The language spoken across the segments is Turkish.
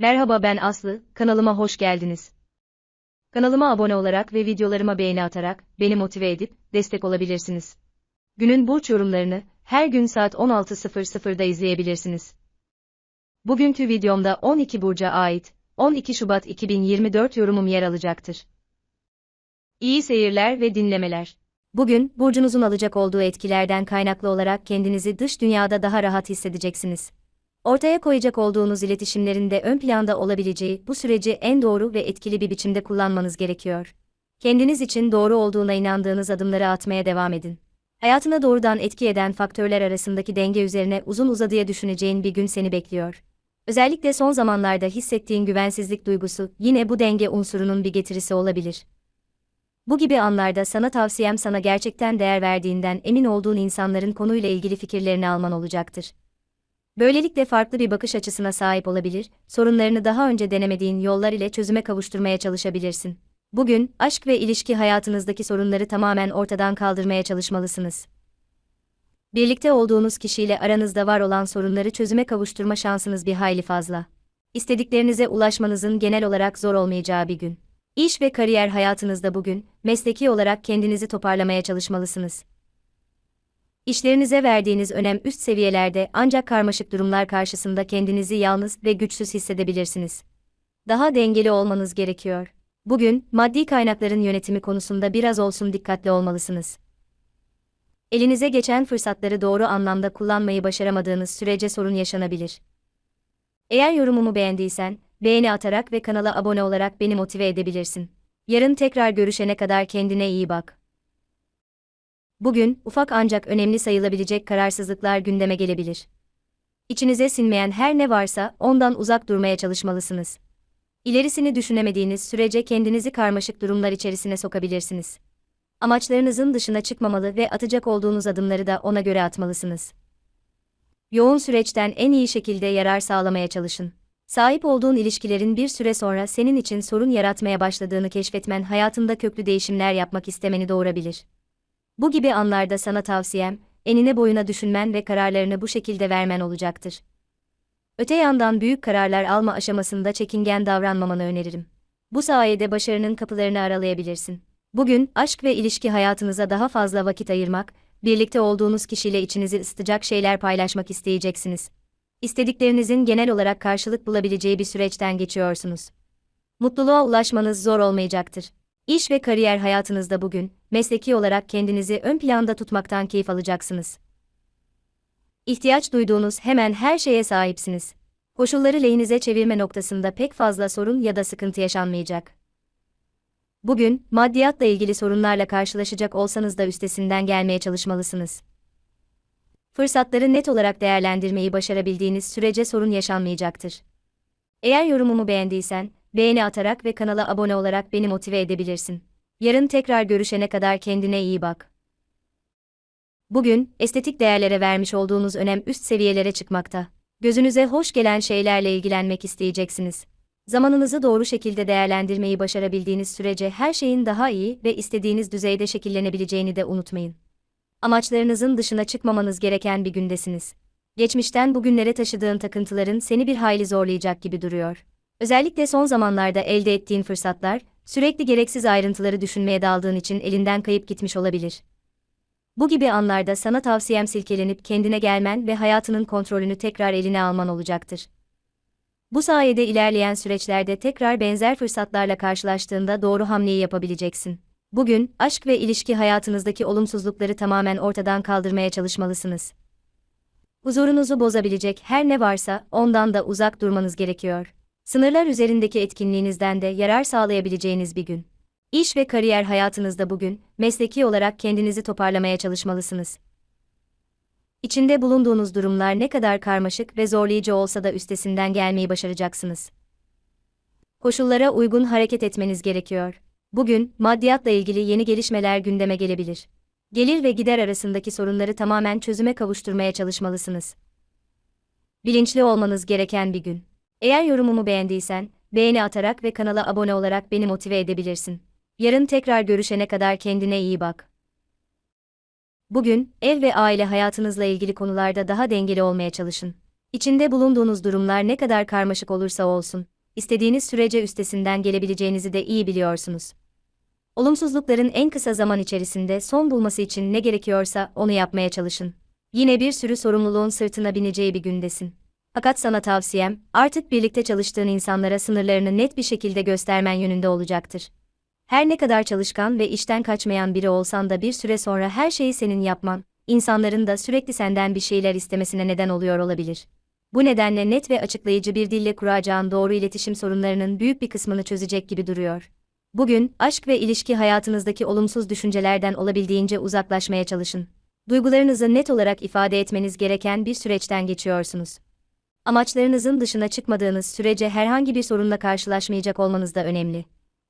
Merhaba ben Aslı, kanalıma hoş geldiniz. Kanalıma abone olarak ve videolarıma beğeni atarak beni motive edip destek olabilirsiniz. Günün burç yorumlarını her gün saat 16.00'da izleyebilirsiniz. Bugünkü videomda 12 burca ait 12 Şubat 2024 yorumum yer alacaktır. İyi seyirler ve dinlemeler. Bugün burcunuzun alacak olduğu etkilerden kaynaklı olarak kendinizi dış dünyada daha rahat hissedeceksiniz. Ortaya koyacak olduğunuz iletişimlerin de ön planda olabileceği bu süreci en doğru ve etkili bir biçimde kullanmanız gerekiyor. Kendiniz için doğru olduğuna inandığınız adımları atmaya devam edin. Hayatına doğrudan etki eden faktörler arasındaki denge üzerine uzun uzadıya düşüneceğin bir gün seni bekliyor. Özellikle son zamanlarda hissettiğin güvensizlik duygusu yine bu denge unsurunun bir getirisi olabilir. Bu gibi anlarda sana tavsiyem sana gerçekten değer verdiğinden emin olduğun insanların konuyla ilgili fikirlerini alman olacaktır. Böylelikle farklı bir bakış açısına sahip olabilir, sorunlarını daha önce denemediğin yollar ile çözüme kavuşturmaya çalışabilirsin. Bugün, aşk ve ilişki hayatınızdaki sorunları tamamen ortadan kaldırmaya çalışmalısınız. Birlikte olduğunuz kişiyle aranızda var olan sorunları çözüme kavuşturma şansınız bir hayli fazla. İstediklerinize ulaşmanızın genel olarak zor olmayacağı bir gün. İş ve kariyer hayatınızda bugün, mesleki olarak kendinizi toparlamaya çalışmalısınız. İşlerinize verdiğiniz önem üst seviyelerde ancak karmaşık durumlar karşısında kendinizi yalnız ve güçsüz hissedebilirsiniz. Daha dengeli olmanız gerekiyor. Bugün, maddi kaynakların yönetimi konusunda biraz olsun dikkatli olmalısınız. Elinize geçen fırsatları doğru anlamda kullanmayı başaramadığınız sürece sorun yaşanabilir. Eğer yorumumu beğendiysen, beğeni atarak ve kanala abone olarak beni motive edebilirsin. Yarın tekrar görüşene kadar kendine iyi bak. Bugün, ufak ancak önemli sayılabilecek kararsızlıklar gündeme gelebilir. İçinize sinmeyen her ne varsa ondan uzak durmaya çalışmalısınız. İlerisini düşünemediğiniz sürece kendinizi karmaşık durumlar içerisine sokabilirsiniz. Amaçlarınızın dışına çıkmamalı ve atacak olduğunuz adımları da ona göre atmalısınız. Yoğun süreçten en iyi şekilde yarar sağlamaya çalışın. Sahip olduğun ilişkilerin bir süre sonra senin için sorun yaratmaya başladığını keşfetmen hayatında köklü değişimler yapmak istemeni doğurabilir. Bu gibi anlarda sana tavsiyem, enine boyuna düşünmen ve kararlarını bu şekilde vermen olacaktır. Öte yandan büyük kararlar alma aşamasında çekingen davranmamanı öneririm. Bu sayede başarının kapılarını aralayabilirsin. Bugün, aşk ve ilişki hayatınıza daha fazla vakit ayırmak, birlikte olduğunuz kişiyle içinizi ısıtacak şeyler paylaşmak isteyeceksiniz. İstediklerinizin genel olarak karşılık bulabileceği bir süreçten geçiyorsunuz. Mutluluğa ulaşmanız zor olmayacaktır. İş ve kariyer hayatınızda bugün, mesleki olarak kendinizi ön planda tutmaktan keyif alacaksınız. İhtiyaç duyduğunuz hemen her şeye sahipsiniz. Koşulları lehinize çevirme noktasında pek fazla sorun ya da sıkıntı yaşanmayacak. Bugün, maddiyatla ilgili sorunlarla karşılaşacak olsanız da üstesinden gelmeye çalışmalısınız. Fırsatları net olarak değerlendirmeyi başarabildiğiniz sürece sorun yaşanmayacaktır. Eğer yorumumu beğendiysen, beğeni atarak ve kanala abone olarak beni motive edebilirsin. Yarın tekrar görüşene kadar kendine iyi bak. Bugün, estetik değerlere vermiş olduğunuz önem üst seviyelere çıkmakta. Gözünüze hoş gelen şeylerle ilgilenmek isteyeceksiniz. Zamanınızı doğru şekilde değerlendirmeyi başarabildiğiniz sürece her şeyin daha iyi ve istediğiniz düzeyde şekillenebileceğini de unutmayın. Amaçlarınızın dışına çıkmamanız gereken bir gündesiniz. Geçmişten bugünlere taşıdığın takıntıların seni bir hayli zorlayacak gibi duruyor. Özellikle son zamanlarda elde ettiğin fırsatlar, sürekli gereksiz ayrıntıları düşünmeye daldığın için elinden kayıp gitmiş olabilir. Bu gibi anlarda sana tavsiyem silkelenip kendine gelmen ve hayatının kontrolünü tekrar eline alman olacaktır. Bu sayede ilerleyen süreçlerde tekrar benzer fırsatlarla karşılaştığında doğru hamleyi yapabileceksin. Bugün, aşk ve ilişki hayatınızdaki olumsuzlukları tamamen ortadan kaldırmaya çalışmalısınız. Huzurunuzu bozabilecek her ne varsa ondan da uzak durmanız gerekiyor. Sınırlar üzerindeki etkinliğinizden de yarar sağlayabileceğiniz bir gün. İş ve kariyer hayatınızda bugün, mesleki olarak kendinizi toparlamaya çalışmalısınız. İçinde bulunduğunuz durumlar ne kadar karmaşık ve zorlayıcı olsa da üstesinden gelmeyi başaracaksınız. Koşullara uygun hareket etmeniz gerekiyor. Bugün, maddiyatla ilgili yeni gelişmeler gündeme gelebilir. Gelir ve gider arasındaki sorunları tamamen çözüme kavuşturmaya çalışmalısınız. Bilinçli olmanız gereken bir gün. Eğer yorumumu beğendiysen, beğeni atarak ve kanala abone olarak beni motive edebilirsin. Yarın tekrar görüşene kadar kendine iyi bak. Bugün, ev ve aile hayatınızla ilgili konularda daha dengeli olmaya çalışın. İçinde bulunduğunuz durumlar ne kadar karmaşık olursa olsun, istediğiniz sürece üstesinden gelebileceğinizi de iyi biliyorsunuz. Olumsuzlukların en kısa zaman içerisinde son bulması için ne gerekiyorsa onu yapmaya çalışın. Yine bir sürü sorumluluğun sırtına bineceği bir gündesin. Fakat sana tavsiyem, artık birlikte çalıştığın insanlara sınırlarını net bir şekilde göstermen yönünde olacaktır. Her ne kadar çalışkan ve işten kaçmayan biri olsan da bir süre sonra her şeyi senin yapman, insanların da sürekli senden bir şeyler istemesine neden oluyor olabilir. Bu nedenle net ve açıklayıcı bir dille kuracağın doğru iletişim sorunlarının büyük bir kısmını çözecek gibi duruyor. Bugün, aşk ve ilişki hayatınızdaki olumsuz düşüncelerden olabildiğince uzaklaşmaya çalışın. Duygularınızı net olarak ifade etmeniz gereken bir süreçten geçiyorsunuz. Amaçlarınızın dışına çıkmadığınız sürece herhangi bir sorunla karşılaşmayacak olmanız da önemli.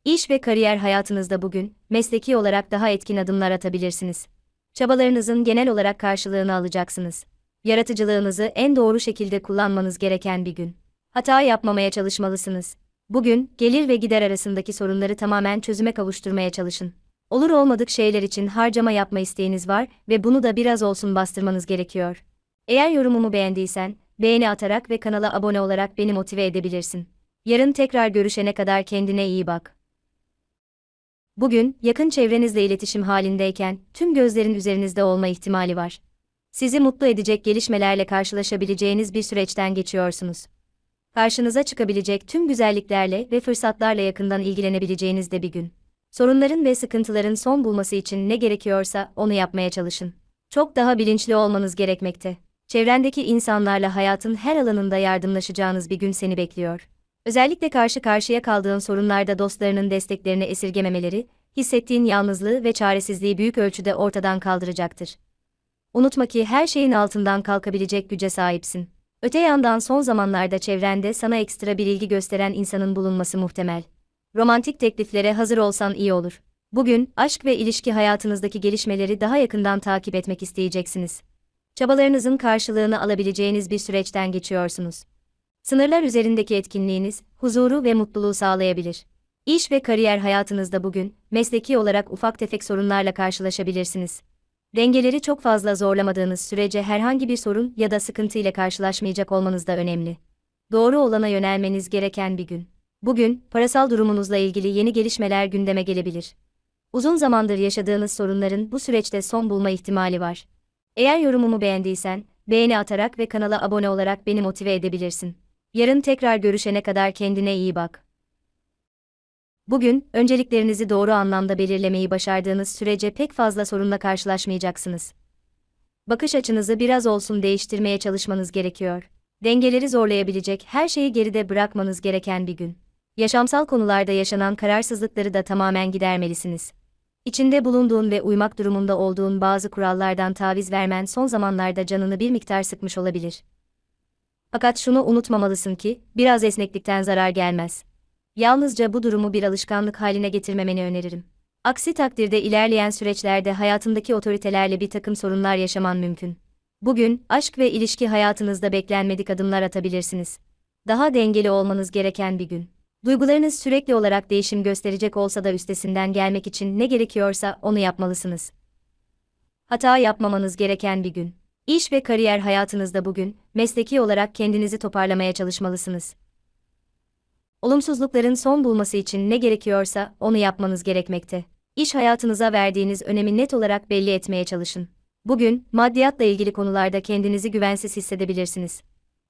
İş ve kariyer hayatınızda bugün, mesleki olarak daha etkin adımlar atabilirsiniz. Çabalarınızın genel olarak karşılığını alacaksınız. Yaratıcılığınızı en doğru şekilde kullanmanız gereken bir gün. Hata yapmamaya çalışmalısınız. Bugün, gelir ve gider arasındaki sorunları tamamen çözüme kavuşturmaya çalışın. Olur olmadık şeyler için harcama yapma isteğiniz var ve bunu da biraz olsun bastırmanız gerekiyor. Eğer yorumumu beğendiysen, beğeni atarak ve kanala abone olarak beni motive edebilirsin. Yarın tekrar görüşene kadar kendine iyi bak. Bugün, yakın çevrenizle iletişim halindeyken, tüm gözlerin üzerinizde olma ihtimali var. Sizi mutlu edecek gelişmelerle karşılaşabileceğiniz bir süreçten geçiyorsunuz. Karşınıza çıkabilecek tüm güzelliklerle ve fırsatlarla yakından ilgilenebileceğiniz de bir gün. Sorunların ve sıkıntıların son bulması için ne gerekiyorsa onu yapmaya çalışın. Çok daha bilinçli olmanız gerekmekte. Çevrendeki insanlarla hayatın her alanında yardımlaşacağınız bir gün seni bekliyor. Özellikle karşı karşıya kaldığın sorunlarda dostlarının desteklerini esirgememeleri, hissettiğin yalnızlığı ve çaresizliği büyük ölçüde ortadan kaldıracaktır. Unutma ki her şeyin altından kalkabilecek güce sahipsin. Öte yandan son zamanlarda çevrende sana ekstra bir ilgi gösteren insanın bulunması muhtemel. Romantik tekliflere hazır olsan iyi olur. Bugün, aşk ve ilişki hayatınızdaki gelişmeleri daha yakından takip etmek isteyeceksiniz. Çabalarınızın karşılığını alabileceğiniz bir süreçten geçiyorsunuz. Sınırlar üzerindeki etkinliğiniz, huzuru ve mutluluğu sağlayabilir. İş ve kariyer hayatınızda bugün, mesleki olarak ufak tefek sorunlarla karşılaşabilirsiniz. Dengeleri çok fazla zorlamadığınız sürece herhangi bir sorun ya da sıkıntı ile karşılaşmayacak olmanız da önemli. Doğru olana yönelmeniz gereken bir gün. Bugün, parasal durumunuzla ilgili yeni gelişmeler gündeme gelebilir. Uzun zamandır yaşadığınız sorunların bu süreçte son bulma ihtimali var. Eğer yorumumu beğendiysen, beğeni atarak ve kanala abone olarak beni motive edebilirsin. Yarın tekrar görüşene kadar kendine iyi bak. Bugün, önceliklerinizi doğru anlamda belirlemeyi başardığınız sürece pek fazla sorunla karşılaşmayacaksınız. Bakış açınızı biraz olsun değiştirmeye çalışmanız gerekiyor. Dengeleri zorlayabilecek her şeyi geride bırakmanız gereken bir gün. Yaşamsal konularda yaşanan kararsızlıkları da tamamen gidermelisiniz. İçinde bulunduğun ve uymak durumunda olduğun bazı kurallardan taviz vermen son zamanlarda canını bir miktar sıkmış olabilir. Fakat şunu unutmamalısın ki, biraz esneklikten zarar gelmez. Yalnızca bu durumu bir alışkanlık haline getirmemeni öneririm. Aksi takdirde ilerleyen süreçlerde hayatındaki otoritelerle bir takım sorunlar yaşaman mümkün. Bugün, aşk ve ilişki hayatınızda beklenmedik adımlar atabilirsiniz. Daha dengeli olmanız gereken bir gün. Duygularınız sürekli olarak değişim gösterecek olsa da üstesinden gelmek için ne gerekiyorsa onu yapmalısınız. Hata yapmamanız gereken bir gün. İş ve kariyer hayatınızda bugün, mesleki olarak kendinizi toparlamaya çalışmalısınız. Olumsuzlukların son bulması için ne gerekiyorsa onu yapmanız gerekmekte. İş hayatınıza verdiğiniz önemi net olarak belli etmeye çalışın. Bugün, maddiyatla ilgili konularda kendinizi güvensiz hissedebilirsiniz.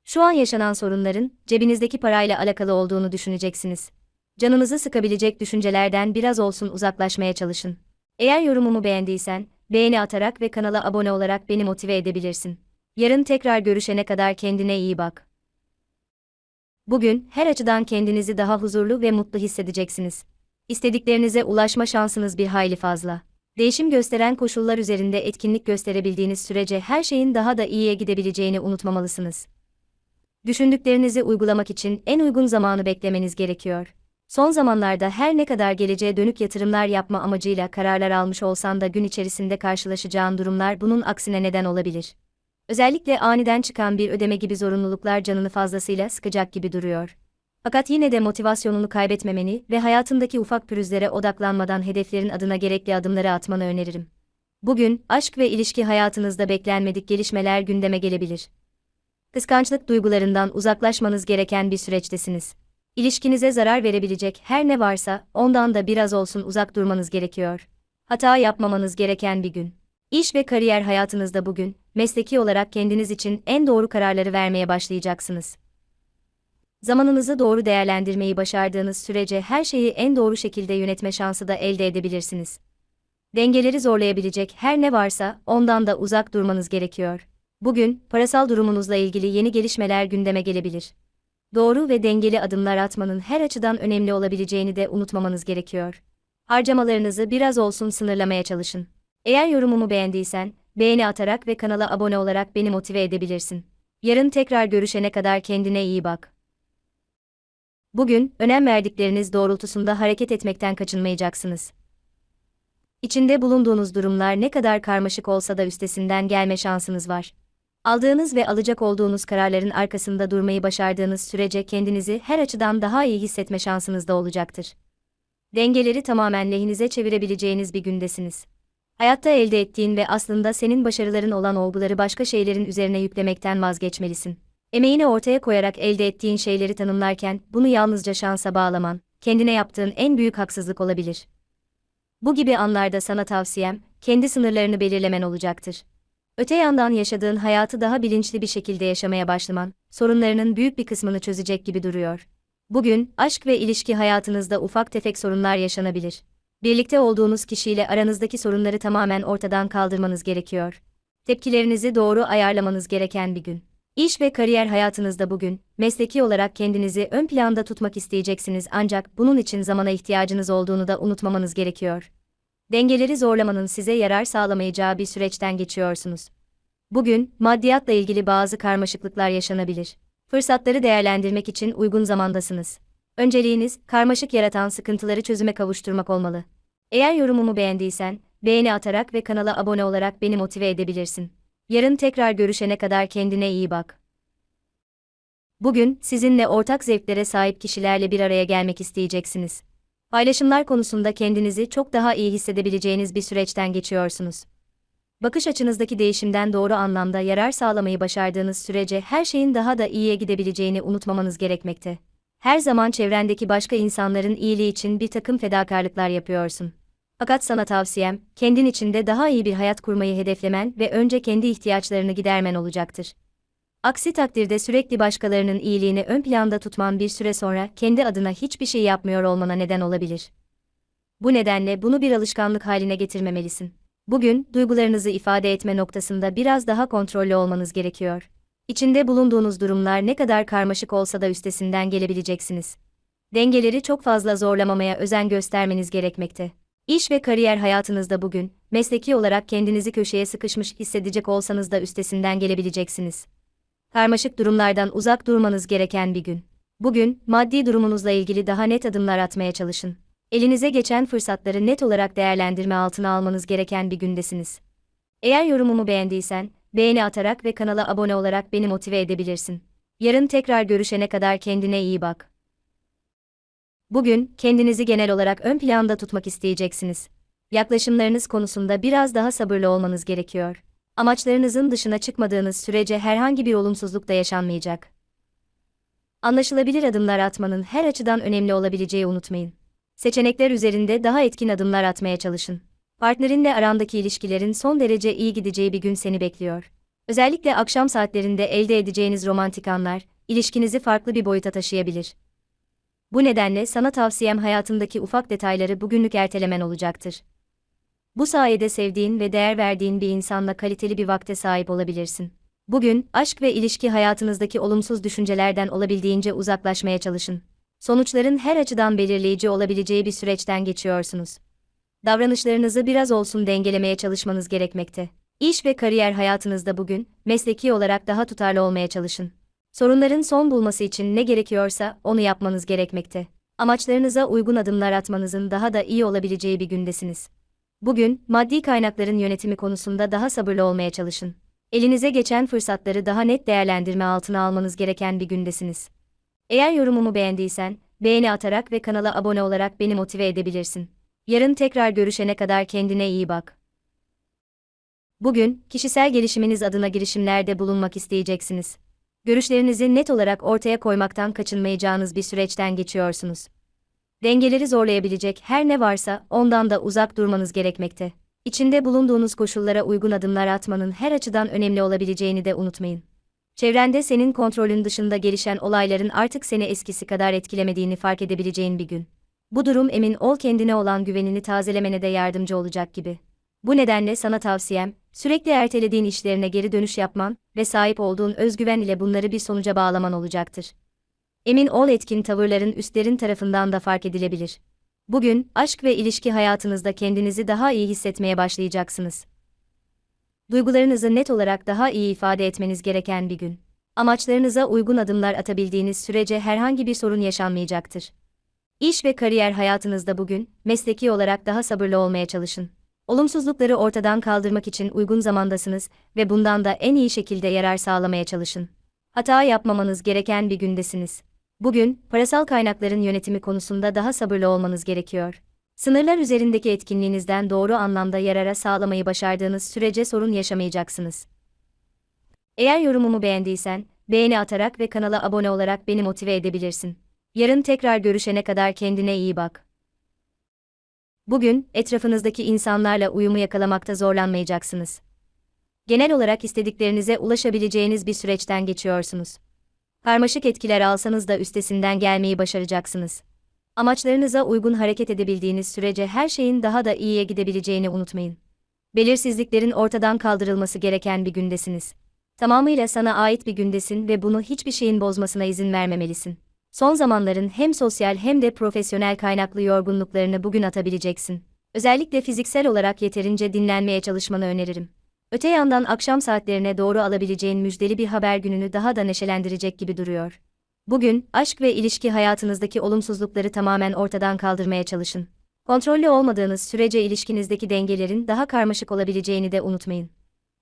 Şu an yaşanan sorunların, cebinizdeki parayla alakalı olduğunu düşüneceksiniz. Canınızı sıkabilecek düşüncelerden biraz olsun uzaklaşmaya çalışın. Eğer yorumumu beğendiysen, beğeni atarak ve kanala abone olarak beni motive edebilirsin. Yarın tekrar görüşene kadar kendine iyi bak. Bugün, her açıdan kendinizi daha huzurlu ve mutlu hissedeceksiniz. İstediklerinize ulaşma şansınız bir hayli fazla. Değişim gösteren koşullar üzerinde etkinlik gösterebildiğiniz sürece her şeyin daha da iyiye gidebileceğini unutmamalısınız. Düşündüklerinizi uygulamak için en uygun zamanı beklemeniz gerekiyor. Son zamanlarda her ne kadar geleceğe dönük yatırımlar yapma amacıyla kararlar almış olsan da gün içerisinde karşılaşacağın durumlar bunun aksine neden olabilir. Özellikle aniden çıkan bir ödeme gibi zorunluluklar canını fazlasıyla sıkacak gibi duruyor. Fakat yine de motivasyonunu kaybetmemeni ve hayatındaki ufak pürüzlere odaklanmadan hedeflerin adına gerekli adımları atmanı öneririm. Bugün, aşk ve ilişki hayatınızda beklenmedik gelişmeler gündeme gelebilir. Kıskançlık duygularından uzaklaşmanız gereken bir süreçtesiniz. İlişkinize zarar verebilecek her ne varsa ondan da biraz olsun uzak durmanız gerekiyor. Hata yapmamanız gereken bir gün. İş ve kariyer hayatınızda bugün, mesleki olarak kendiniz için en doğru kararları vermeye başlayacaksınız. Zamanınızı doğru değerlendirmeyi başardığınız sürece her şeyi en doğru şekilde yönetme şansı da elde edebilirsiniz. Dengeleri zorlayabilecek her ne varsa ondan da uzak durmanız gerekiyor. Bugün parasal durumunuzla ilgili yeni gelişmeler gündeme gelebilir. Doğru ve dengeli adımlar atmanın her açıdan önemli olabileceğini de unutmamanız gerekiyor. Harcamalarınızı biraz olsun sınırlamaya çalışın. Eğer yorumumu beğendiysen, beğeni atarak ve kanala abone olarak beni motive edebilirsin. Yarın tekrar görüşene kadar kendine iyi bak. Bugün, önem verdikleriniz doğrultusunda hareket etmekten kaçınmayacaksınız. İçinde bulunduğunuz durumlar ne kadar karmaşık olsa da üstesinden gelme şansınız var. Aldığınız ve alacak olduğunuz kararların arkasında durmayı başardığınız sürece kendinizi her açıdan daha iyi hissetme şansınız da olacaktır. Dengeleri tamamen lehinize çevirebileceğiniz bir gündesiniz. Hayatta elde ettiğin ve aslında senin başarıların olan olguları başka şeylerin üzerine yüklemekten vazgeçmelisin. Emeğini ortaya koyarak elde ettiğin şeyleri tanımlarken bunu yalnızca şansa bağlaman, kendine yaptığın en büyük haksızlık olabilir. Bu gibi anlarda sana tavsiyem, kendi sınırlarını belirlemen olacaktır. Öte yandan yaşadığın hayatı daha bilinçli bir şekilde yaşamaya başlaman, sorunlarının büyük bir kısmını çözecek gibi duruyor. Bugün, aşk ve ilişki hayatınızda ufak tefek sorunlar yaşanabilir. Birlikte olduğunuz kişiyle aranızdaki sorunları tamamen ortadan kaldırmanız gerekiyor. Tepkilerinizi doğru ayarlamanız gereken bir gün. İş ve kariyer hayatınızda bugün, mesleki olarak kendinizi ön planda tutmak isteyeceksiniz ancak bunun için zamana ihtiyacınız olduğunu da unutmamanız gerekiyor. Dengeleri zorlamanın size yarar sağlamayacağı bir süreçten geçiyorsunuz. Bugün, maddiyatla ilgili bazı karmaşıklıklar yaşanabilir. Fırsatları değerlendirmek için uygun zamandasınız. Önceliğiniz, karmaşık yaratan sıkıntıları çözüme kavuşturmak olmalı. Eğer yorumumu beğendiysen, beğeni atarak ve kanala abone olarak beni motive edebilirsin. Yarın tekrar görüşene kadar kendine iyi bak. Bugün, sizinle ortak zevklere sahip kişilerle bir araya gelmek isteyeceksiniz. Paylaşımlar konusunda kendinizi çok daha iyi hissedebileceğiniz bir süreçten geçiyorsunuz. Bakış açınızdaki değişimden doğru anlamda yarar sağlamayı başardığınız sürece her şeyin daha da iyiye gidebileceğini unutmamanız gerekmekte. Her zaman çevrendeki başka insanların iyiliği için bir takım fedakarlıklar yapıyorsun. Fakat sana tavsiyem, kendin içinde daha iyi bir hayat kurmayı hedeflemen ve önce kendi ihtiyaçlarını gidermen olacaktır. Aksi takdirde sürekli başkalarının iyiliğini ön planda tutman bir süre sonra kendi adına hiçbir şey yapmıyor olmana neden olabilir. Bu nedenle bunu bir alışkanlık haline getirmemelisin. Bugün, duygularınızı ifade etme noktasında biraz daha kontrollü olmanız gerekiyor. İçinde bulunduğunuz durumlar ne kadar karmaşık olsa da üstesinden gelebileceksiniz. Dengeleri çok fazla zorlamamaya özen göstermeniz gerekmekte. İş ve kariyer hayatınızda bugün, mesleki olarak kendinizi köşeye sıkışmış hissedecek olsanız da üstesinden gelebileceksiniz. Karmaşık durumlardan uzak durmanız gereken bir gün. Bugün, maddi durumunuzla ilgili daha net adımlar atmaya çalışın. Elinize geçen fırsatları net olarak değerlendirme altına almanız gereken bir gündesiniz. Eğer yorumumu beğendiysen, beğeni atarak ve kanala abone olarak beni motive edebilirsin. Yarın tekrar görüşene kadar kendine iyi bak. Bugün, kendinizi genel olarak ön planda tutmak isteyeceksiniz. Yaklaşımlarınız konusunda biraz daha sabırlı olmanız gerekiyor. Amaçlarınızın dışına çıkmadığınız sürece herhangi bir olumsuzluk da yaşanmayacak. Anlaşılabilir adımlar atmanın her açıdan önemli olabileceği unutmayın. Seçenekler üzerinde daha etkin adımlar atmaya çalışın. Partnerinle arandaki ilişkilerin son derece iyi gideceği bir gün seni bekliyor. Özellikle akşam saatlerinde elde edeceğiniz romantik anlar, ilişkinizi farklı bir boyuta taşıyabilir. Bu nedenle sana tavsiyem hayatındaki ufak detayları bugünlük ertelemen olacaktır. Bu sayede sevdiğin ve değer verdiğin bir insanla kaliteli bir vakte sahip olabilirsin. Bugün, aşk ve ilişki hayatınızdaki olumsuz düşüncelerden olabildiğince uzaklaşmaya çalışın. Sonuçların her açıdan belirleyici olabileceği bir süreçten geçiyorsunuz. Davranışlarınızı biraz olsun dengelemeye çalışmanız gerekmekte. İş ve kariyer hayatınızda bugün, mesleki olarak daha tutarlı olmaya çalışın. Sorunların son bulması için ne gerekiyorsa onu yapmanız gerekmekte. Amaçlarınıza uygun adımlar atmanızın daha da iyi olabileceği bir gündesiniz. Bugün, maddi kaynakların yönetimi konusunda daha sabırlı olmaya çalışın. Elinize geçen fırsatları daha net değerlendirme altına almanız gereken bir gündesiniz. Eğer yorumumu beğendiysen, beğeni atarak ve kanala abone olarak beni motive edebilirsin. Yarın tekrar görüşene kadar kendine iyi bak. Bugün, kişisel gelişiminiz adına girişimlerde bulunmak isteyeceksiniz. Görüşlerinizi net olarak ortaya koymaktan kaçınmayacağınız bir süreçten geçiyorsunuz. Dengeleri zorlayabilecek her ne varsa ondan da uzak durmanız gerekmekte. İçinde bulunduğunuz koşullara uygun adımlar atmanın her açıdan önemli olabileceğini de unutmayın. Çevrende senin kontrolün dışında gelişen olayların artık seni eskisi kadar etkilemediğini fark edebileceğin bir gün. Bu durum emin ol kendine olan güvenini tazelemene de yardımcı olacak gibi. Bu nedenle sana tavsiyem, sürekli ertelediğin işlerine geri dönüş yapman ve sahip olduğun özgüven ile bunları bir sonuca bağlaman olacaktır. Emin ol etkin tavırların üstlerin tarafından da fark edilebilir. Bugün, aşk ve ilişki hayatınızda kendinizi daha iyi hissetmeye başlayacaksınız. Duygularınızı net olarak daha iyi ifade etmeniz gereken bir gün. Amaçlarınıza uygun adımlar atabildiğiniz sürece herhangi bir sorun yaşanmayacaktır. İş ve kariyer hayatınızda bugün, mesleki olarak daha sabırlı olmaya çalışın. Olumsuzlukları ortadan kaldırmak için uygun zamandasınız ve bundan da en iyi şekilde yarar sağlamaya çalışın. Hata yapmamanız gereken bir gündesiniz. Bugün, parasal kaynakların yönetimi konusunda daha sabırlı olmanız gerekiyor. Sınırlar üzerindeki etkinliğinizden doğru anlamda yarara sağlamayı başardığınız sürece sorun yaşamayacaksınız. Eğer yorumumu beğendiysen, beğeni atarak ve kanala abone olarak beni motive edebilirsin. Yarın tekrar görüşene kadar kendine iyi bak. Bugün, etrafınızdaki insanlarla uyumu yakalamakta zorlanmayacaksınız. Genel olarak istediklerinize ulaşabileceğiniz bir süreçten geçiyorsunuz. Karmaşık etkiler alsanız da üstesinden gelmeyi başaracaksınız. Amaçlarınıza uygun hareket edebildiğiniz sürece her şeyin daha da iyiye gidebileceğini unutmayın. Belirsizliklerin ortadan kaldırılması gereken bir gündesiniz. Tamamıyla sana ait bir gündesin ve bunu hiçbir şeyin bozmasına izin vermemelisin. Son zamanların hem sosyal hem de profesyonel kaynaklı yorgunluklarını bugün atabileceksin. Özellikle fiziksel olarak yeterince dinlenmeye çalışmanı öneririm. Öte yandan akşam saatlerine doğru alabileceğin müjdeli bir haber gününü daha da neşelendirecek gibi duruyor. Bugün, aşk ve ilişki hayatınızdaki olumsuzlukları tamamen ortadan kaldırmaya çalışın. Kontrollü olmadığınız sürece ilişkinizdeki dengelerin daha karmaşık olabileceğini de unutmayın.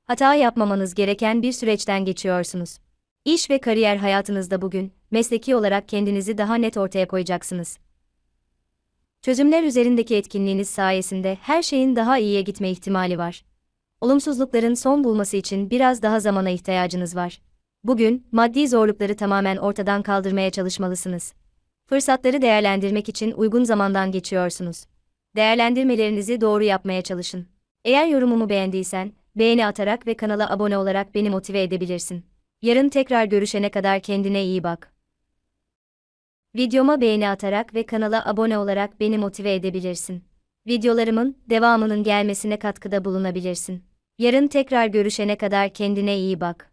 Hata yapmamanız gereken bir süreçten geçiyorsunuz. İş ve kariyer hayatınızda bugün, mesleki olarak kendinizi daha net ortaya koyacaksınız. Çözümler üzerindeki etkinliğiniz sayesinde her şeyin daha iyiye gitme ihtimali var. Olumsuzlukların son bulması için biraz daha zamana ihtiyacınız var. Bugün, maddi zorlukları tamamen ortadan kaldırmaya çalışmalısınız. Fırsatları değerlendirmek için uygun zamandan geçiyorsunuz. Değerlendirmelerinizi doğru yapmaya çalışın. Eğer yorumumu beğendiysen, beğeni atarak ve kanala abone olarak beni motive edebilirsin. Yarın tekrar görüşene kadar kendine iyi bak. Videoma beğeni atarak ve kanala abone olarak beni motive edebilirsin. Videolarımın devamının gelmesine katkıda bulunabilirsin. Yarın tekrar görüşene kadar kendine iyi bak.